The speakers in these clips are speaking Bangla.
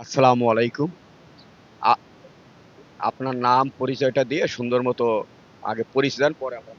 আসসালামু আলাইকুম আ- আপনার নাম পরিচয়টা দিয়ে সুন্দর মতো আগে পরিচয় দেন পরে আমরা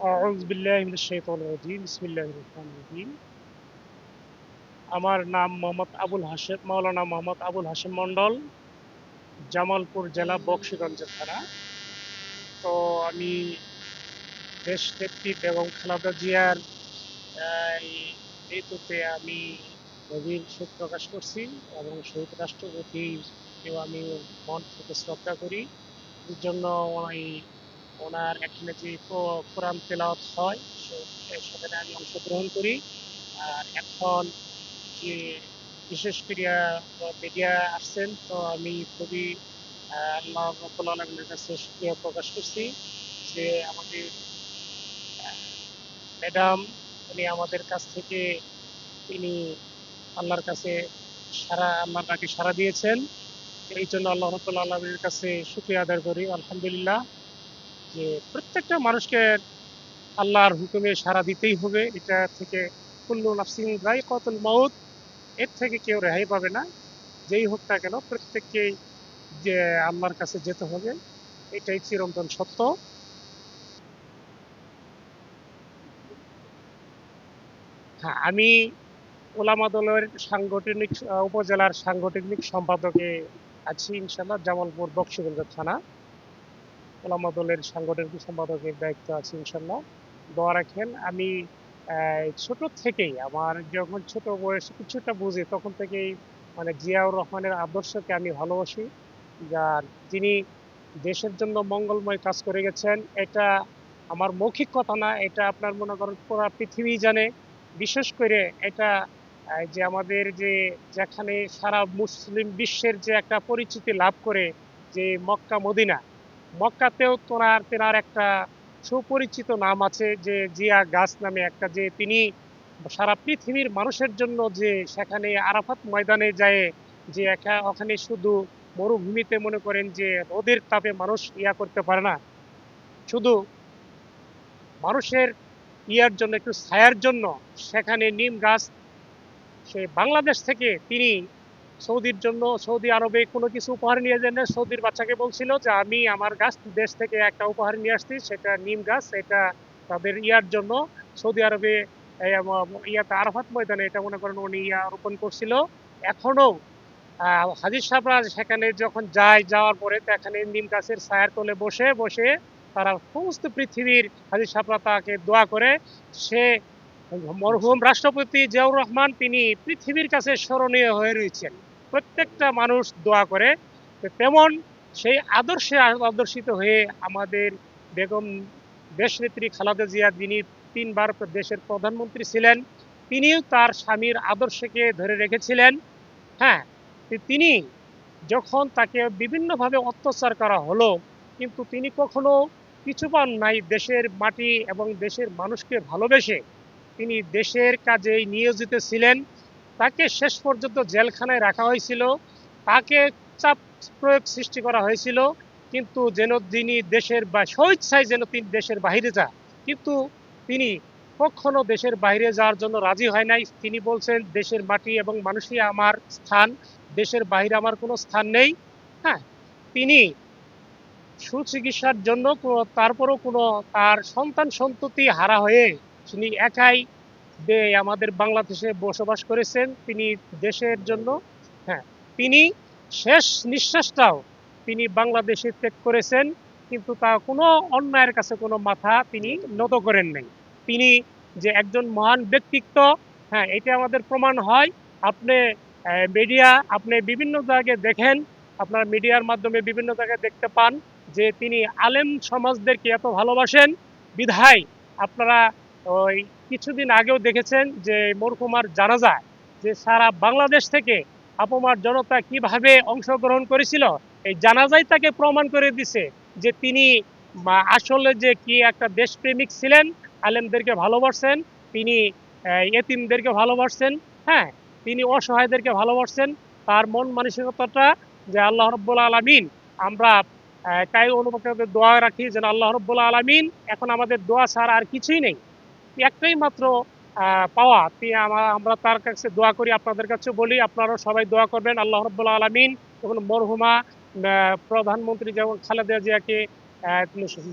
أعوذ بالله من الشيطان الرجيم بسم الله الرحمن الرحيم আমার নাম মোহাম্মদ আবুল হাশেম, মাওলানা মোহাম্মদ আবুল হাশেম মন্ডল জামালপুর জেলা বক্সিগঞ্জের থানা। তো আমি দেশ নেত্রী বেগম খালাদা জিয়ার মৃত্যুতে আমি গভীর শোক প্রকাশ করছি এবং শহীদ রাষ্ট্রপতিকেও আমি মন থেকে শ্রদ্ধা করি। এর জন্য ওই ওনার এখানে যে কোরআন তেলাওয়াত হয় সেখানে আমি অংশগ্রহণ করি। আর এখন বিশেষ করে মিডিয়া আসছেন, তো আমি খুবই আল্লাহ রব্বুল আলমের কাছে সুক্রিয়া প্রকাশ করছি যে আমাদের ম্যাডাম উনি আমাদের কাছ থেকে তিনি আল্লাহর কাছে সারা আল্লাহর ডাকে সারা দিয়েছেন। এই জন্য আল্লাহ রব্বুল আলমের কাছে সুক্রিয়া আদায় করি, আলহামদুলিল্লাহ, যে প্রত্যেকটা মানুষকে আল্লাহর হুকুমে সারা দিতেই হবে। এটা থেকে কুল্লু নাফসিন রাইকাতুল মাউত এর থেকে কেউ রেহাই পাবে না। যেই হোক না কেন, প্রত্যেককেই যে আল্লাহর কাছে যেতে হবে, এটাই চিরন্তন সত্য। হ্যাঁ আমি ওলামা দলের সাংগঠনিক, উপজেলার সাংগঠনিক সম্পাদকে আছি ইনশাল্লাহ জামালপুর বক্সিগঞ্জ থানা। ওলামা দলের সাংগঠনিক সম্পাদকের দায়িত্ব আছে ইনশাল্লাহ দোয়া রাখেন, আমি ছোট থেকেই আমার যখন ছোট বয়স কিছুটা বুঝি, তখন থেকেই মানে জিয়াউর রহমানের আদর্শকে আমি ভালোবাসি। যার তিনি দেশের জন্য মঙ্গলময় কাজ করে গেছেন, এটা আমার মৌখিক কথা না, এটা আপনার মনে করেন পুরো পৃথিবী জানে। বিশেষ করে এটা যে আমাদের যে যেখানে সারা মুসলিম বিশ্বের যে একটা পরিচিতি লাভ করে, যে মক্কা, মদিনা, মক্কাতেও তোনার, তেনার একটা সুপরিচিত নাম আছে যে জিয়া গাছ নামে একটা, যে তিনি সারা পৃথিবীর মানুষের জন্য যে সেখানে আরাফাত ময়দানে যায়, যে একা ওখানে শুধু মরুভূমিতে মনে করেন যে রোদের তাপে মানুষ ইয়া করতে পারে না। শুধু মানুষের ইয়ার জন্য, একটু ছায়ার জন্য সেখানে নিম গাছ, সে বাংলাদেশ থেকে তিনি সৌদির জন্য সৌদি আরবে কোনো কিছু উপহার নিয়ে যান সৌদির বাচ্চাকে বলছিল যে আমি আমার গাছ দেশ থেকে একটা উপহার নিয়ে আসছি সেটা নিম গাছ এটা তাদের ইয়ার জন্য। সৌদি আরবে ইয়াতে আরাফাত ময়দানে এটা মনে করেন উনি ইয়া রোপণ করছিল। এখনও আহ, হাজির সাহরা সেখানে যখন যায় যাওয়ার পরে এখানে নিম গাছের ছায়ার তলে বসে বসে তারা সমস্ত পৃথিবীর হাজির সাহরা তাকে দোয়া করে। সে মরহুম রাষ্ট্রপতি জিয়াউর রহমান তিনি পৃথিবীর কাছে স্মরণীয় হয়ে রয়েছেন। প্রত্যেকটা মানুষ দোয়া করে তেমন সেই আদর্শে আদর্শিত হয়ে আমাদের বেগম দেশনেত্রী খালেদা জিয়া, যিনি তিনবার দেশের প্রধানমন্ত্রী ছিলেন, তিনিও তার স্বামীর আদর্শকে ধরে রেখেছিলেন। হ্যাঁ তিনি যখন তাকে বিভিন্নভাবে অত্যাচার করা হলো, কিন্তু তিনি কখনো কিছু পান নাই দেশের মাটি এবং দেশের মানুষকে ভালোবেসে। তিনি দেশের কাজেই নিয়োজিত ছিলেন। তাকে শেষ পর্যন্ত জেলখানায় রাখা হয়েছিল। তাকে চাপ প্রয়োগ সৃষ্টি করা হয়েছিল। কিন্তু যেন তিনি দেশের বা স্বেচ্ছায় যেন তিনি দেশের বাইরে যান। কিন্তু তিনি কখনো দেশের বাইরে যাওয়ার জন্য রাজি হয় নাই। তিনি বলছেন, দেশের মাটি এবং মানুষই আমার স্থান। দেশের বাইরে আমার কোনো স্থান নেই। হ্যাঁ তিনি সুচিকিৎসার জন্য তারপরও কোনো তার সন্তান সন্ততি হারা হয়ে তিনি একাই বে- আমাদের বাংলাদেশে বসবাস করেছেন, তিনি দেশের জন্য হ্যাঁ তিনি শেষ নিঃশ্বাসটাও তিনি বাংলাদেশে ত্যাগ করেছেন, কিন্তু তা কোনো অন্যায়ের কাছে কোনো মাথা তিনি নত করেন নাই। তিনি যে একজন মহান ব্যক্তিত্ব হ্যাঁ এটা আমাদের প্রমাণ হয়। আপনি মিডিয়া আপনি বিভিন্ন জায়গায় দেখেন, আপনার মিডিয়ার মাধ্যমে বিভিন্ন জায়গায় দেখতে পান যে তিনি আলেম সমাজদেরকে এত ভালোবাসেন। বিধায় আপনারা ওই কিছুদিন আগেও দেখেছেন যে মরহুমার জানাজায় যে সারা বাংলাদেশ থেকে আপমার জনতা কীভাবে অংশগ্রহণ করেছিল, এই জানাজাই তাকে প্রমাণ করে দিছে যে তিনি আসলে যে কি একটা দেশপ্রেমিক ছিলেন, আলেমদেরকে ভালোবাসছেন, তিনি এতিমদেরকে ভালোবাসছেন হ্যাঁ তিনি অসহায়দেরকে ভালোবাসছেন, তার মন মানসিকতাটা যে আল্লাহ রব্বুল আলমিন, আমরা তাই অনুপাতে দোয়া রাখি যেন আল্লাহ রব্বুল আলমিন, এখন আমাদের দোয়া ছাড়া আর কিছুই নেই। একটাই মাত্র পাওয়া। তি- আমরা তার কাছে দোয়া করি, আপনাদের কাছে বলি, আপনারাও সবাই দোয়া করবেন। আল্লাহ রব্বুল আলমিন এবং মরহুমা প্রধানমন্ত্রী যেমন খালেদা জিয়াকে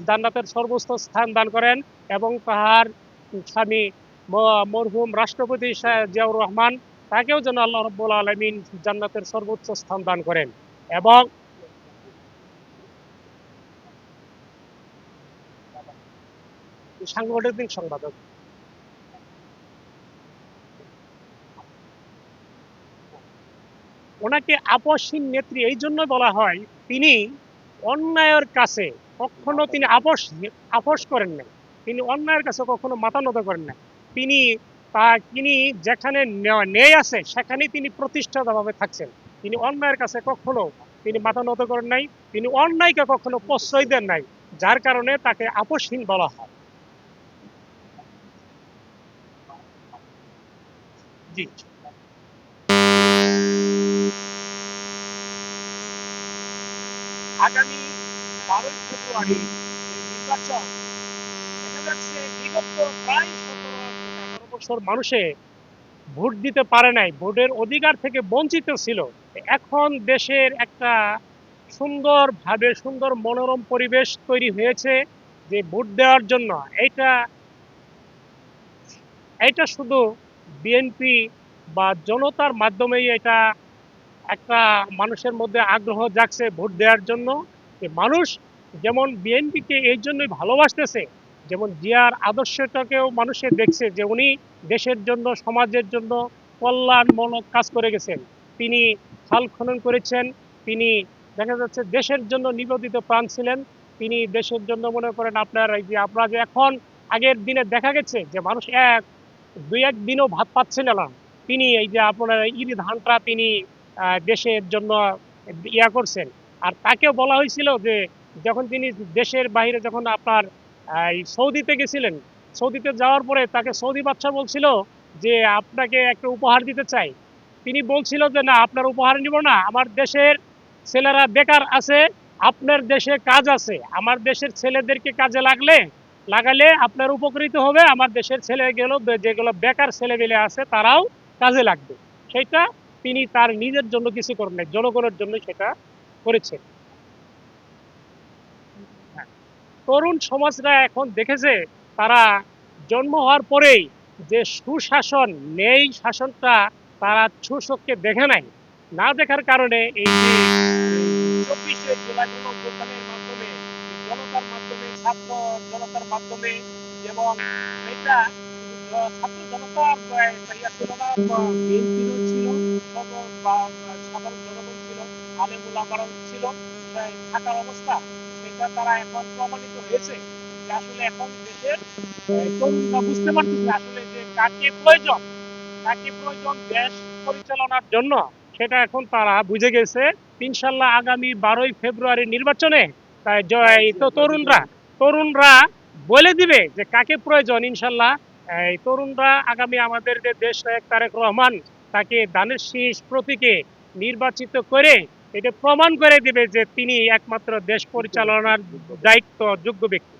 জান্নাতের সর্বোচ্চ স্থান দান করেন এবং তাহার স্বামী মরহুম রাষ্ট্রপতি জিয়াউর রহমান, তাকেও যেন আল্লাহ রব্বুল আলমিন জান্নাতের সর্বোচ্চ স্থান দান করেন। এবং সাংগঠনিক সংবাদক। ওনাকে আপসহীন নেত্রী এই জন্য বলা হয়, তিনি অন্যায়ের কাছে কখনো তিনি আপস আপস করেন না তিনি অন্যায়ের কাছে কখনো মাথা নত করেন না তিনি তা, তিনি যেখানে ন্যায় আছে সেখানে তিনি প্রতিষ্ঠাতভাবে থাকছেন। তিনি অন্যায়ের কাছে কখনো তিনি মাথা নত করেন নাই। তিনি অন্যায়কে কখনো প্রশ্রয় দেন নাই, যার কারণে তাকে আপসহীন বলা হয়। জি। আগামী বারোই ফেব্রুয়ারি নির্বাচন দেখা যাচ্ছে বিগত প্রায় সতেরো বছর মানুষে ভোট দিতে পারে নাই, ভোটের অধিকার থেকে বঞ্চিত ছিল। এখন দেশের একটা সুন্দরভাবে, সুন্দর মনোরম পরিবেশ তৈরি হয়েছে যে ভোট দেওয়ার জন্য। এইটা এটা শুধু বিএনপি বা জনতার মাধ্যমেই এটা একটা মানুষের মধ্যে আগ্রহ জাগছে ভোট দেওয়ার জন্য। যে মানুষ যেমন বিএনপিকে এই জন্যই ভালোবাসতেছে, যেমন জিয়ার আদর্শটাকেও মানুষে দেখছে যে উনি দেশের জন্য, সমাজের জন্য কল্যাণমূলক কাজ করে গেছেন। তিনি খাল খনন করেছেন, তিনি দেখা যাচ্ছে দেশের জন্য নিবেদিত প্রাণ ছিলেন, তিনি দেশের জন্য মনে করেন আপনার এই যে, আপনারা যে এখন আগের দিনে দেখা গেছে যে মানুষ এক দুই এক দিনও ভাত পাচ্ছিল না। তিনি এই যে আপনার ইরি ধানটা তিনি দেশের জন্য ইয়া করছেন। আর তাকেও বলা হয়েছিল যে, যখন তিনি দেশের বাইরে যখন আপনার সৌদিতে গেছিলেন, সৌদিতে যাওয়ার পরে তাকে সৌদি বাদশা বলছিল যে, আপনাকে একটা উপহার দিতে চাই। তিনি বলছিল যে, না, আপনার উপহার নিব না। আমার দেশের ছেলেরা বেকার আছে, আপনার দেশে কাজ আছে। আমার দেশের ছেলেদেরকে কাজে লাগলে লাগালে আপনার উপকৃত হবে। আমার দেশের ছেলেগুলো যেগুলো বেকার ছেলেমেলে আছে, তারাও কাজে লাগবে। সেটা তিনি তার নিজের জন্য কিছু করেন নাই, জনগণের জন্য সেটা করেছেন। হ্যাঁ। তরুণ সমাজরা এখন দেখেছে, তারা জন্ম হওয়ার পরেই যে সুশাসন নেই শাসনটা, তারা সুশোককে দেখে নাই। না দেখার কারণে এই যে চব্বিশে জুলাই গণঅভ্যুত্থানের মাধ্যমে এই জনতার মাধ্যমে ছাত্র জনতার মাধ্যমে এবং এটা ছাত্র জনতার ইয়া ছিল না বিএনপিরও ছিল সাধারণ জনগণ ছিল, আলেমুল আমারও ছিল থাকার অবস্থা, সেটা তারা এখন প্রমাণিত হয়েছে যে আসলে এখন দেশের তরুণরা বুঝতে পারতেছে আসলে যে কাকে প্রয়োজন কাকে প্রয়োজন দেশ পরিচালনার জন্য, সেটা এখন তারা বুঝে গেছে। ইনশাল্লাহ আগামী বারোই ফেব্রুয়ারি নির্বাচনে, তাই জয় তো তরুণরা। তরুণরা বলে দিবে যে কাকে প্রয়োজন, ইনশাল্লাহ। এই তরুণরা আগামী আমাদের যে দেশ নায়ক তারেক রহমান, তাকে দানের শীষ প্রতীকে নির্বাচিত করে এটা প্রমাণ করে দিবে যে তিনি একমাত্র দেশ পরিচালনার দায়িত্ব, যোগ্য ব্যক্তি।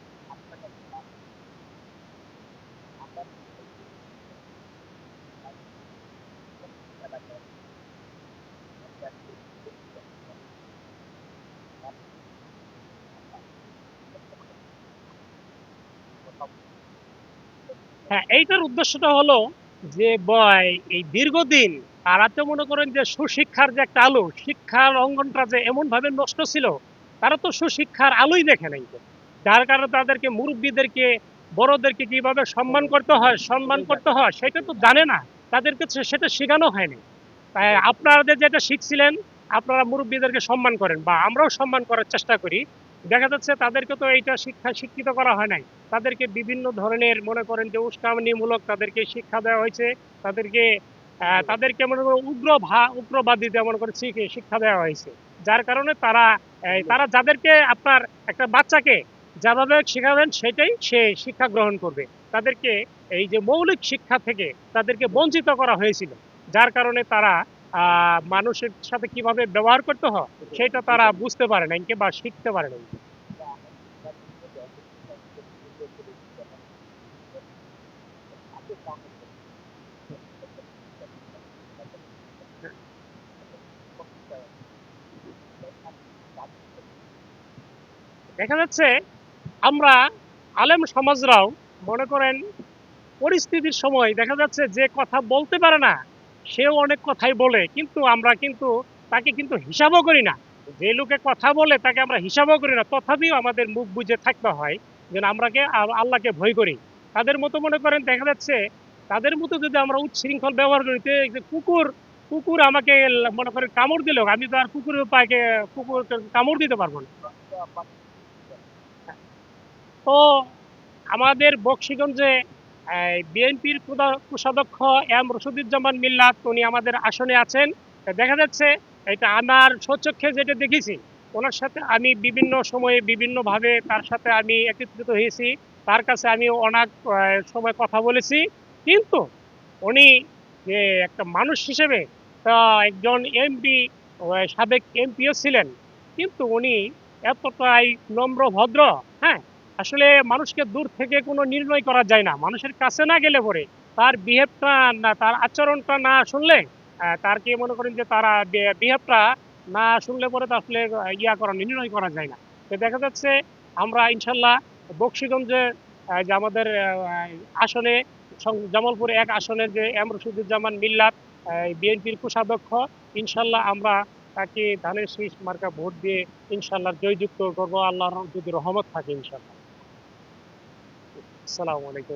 হ্যাঁ এইটার উদ্দেশ্যটা হলো যে বয়, এই দীর্ঘদিন তারা তো মনে করেন যে সুশিক্ষার যে একটা আলো, শিক্ষার অঙ্গনটা যে এমন ভাবে নষ্ট ছিল, তারা তো সুশিক্ষার আলোই দেখে নাই যার কারণে তাদেরকে, মুরব্বীদেরকে, বড়দেরকে কীভাবে সম্মান করতে হয়, সম্মান করতে হয়, সেটা তো জানে না। তাদেরকে সেটা শেখানো হয়নি। তাই আপনাদের যেটা শিখছিলেন, আপনারা মুরব্বীদেরকে সম্মান করেন বা আমরাও সম্মান করার চেষ্টা করি। দেখা যাচ্ছে তাদেরকে তো এইটা শিক্ষা শিক্ষিত করা হয় নাই। তাদেরকে বিভিন্ন ধরনের মনে করেন যে উস্কানিমূলক তাদেরকে শিক্ষা দেওয়া হয়েছে, তাদেরকে তাদেরকে মনে করো উগ্র ভা উগ্রবাদী যেমন করে শিখে- শিক্ষা দেওয়া হয়েছে। যার কারণে তারা তারা যাদেরকে আপনার একটা বাচ্চাকে যেভাবে শেখাবেন সেটাই সে শিক্ষা গ্রহণ করবে। তাদেরকে এই যে মৌলিক শিক্ষা থেকে তাদেরকে বঞ্চিত করা হয়েছিল। যার কারণে তারা মানুষের সাথে কীভাবে ব্যবহার করতে হয়, সেটা তারা বুঝতে পারে নাই বা শিখতে পারে নাই। দেখা যাচ্ছে, আমরা আলেম সমাজরাও মনে করেন, পরিস্থিতির সময় দেখা যাচ্ছে যে কথা বলতে পারে না সেও অনেক কথাই বলে, কিন্তু আমরা কিন্তু তাকে কিন্তু হিসাবও করি না। যে লোকে কথা বলে তাকে আমরা হিসাবও করি না। তথাপিও আমাদের মুখ বুঝে থাকতে হয় যেন আমরাকে আল্লাহকে ভয় করি। তাদের মতো মনে করেন, দেখা যাচ্ছে তাদের মতো যদি আমরা উচ্ছৃঙ্খল ব্যবহার করি যে কুকুর কুকুর আমাকে মনে করেন কামড় দিল আমি তো আর কুকুরের পায়ে কুকুর কামড় দিতে পারব না। তো আমাদের বক্সিগঞ্জে বিএনপির কোষাধ্যক্ষ এম রশিদুজ্জামান মিল্লাত, উনি আমাদের আসনে আছেন। দেখা যাচ্ছে এটা আমার স্বচক্ষে যেটা দেখেছি, ওনার সাথে আমি বিভিন্ন সময়ে বিভিন্নভাবে তার সাথে আমি একত্রিত হয়েছি। তার কাছে আমি অনেক সময় কথা বলেছি। কিন্তু উনি যে একটা মানুষ হিসেবে একজন এমপি সাবেক এমপিও ছিলেন। কিন্তু উনি এতটাই নম্র, ভদ্র হ্যাঁ আসলে মানুষকে দূর থেকে কোনো নির্ণয় করা যায় না। মানুষের কাছে না গেলে পরে তার বিহেভটা না, তার আচরণটা না শুনলে তার কি মনে করেন যে তারা বিহেভটা না শুনলে পরে তো আসলে ইয়া করা, নির্ণয় করা যায় না। তো দেখা যাচ্ছে আমরা ইনশাল্লাহ বক্সিগঞ্জে যে আমাদের আসনে জামালপুর এক আসনের যে এম রশিদুজ্জামান মিল্লাত বিএনপির কোষাধ্যক্ষ, ইনশাল্লাহ আমরা তাকে ধানের শীষ মার্কা ভোট দিয়ে ইনশাল্লাহ জয়যুক্ত করব। আল্লাহর যদি রহমত থাকে ইনশাল্লাহ। আসসালামু আলাইকুম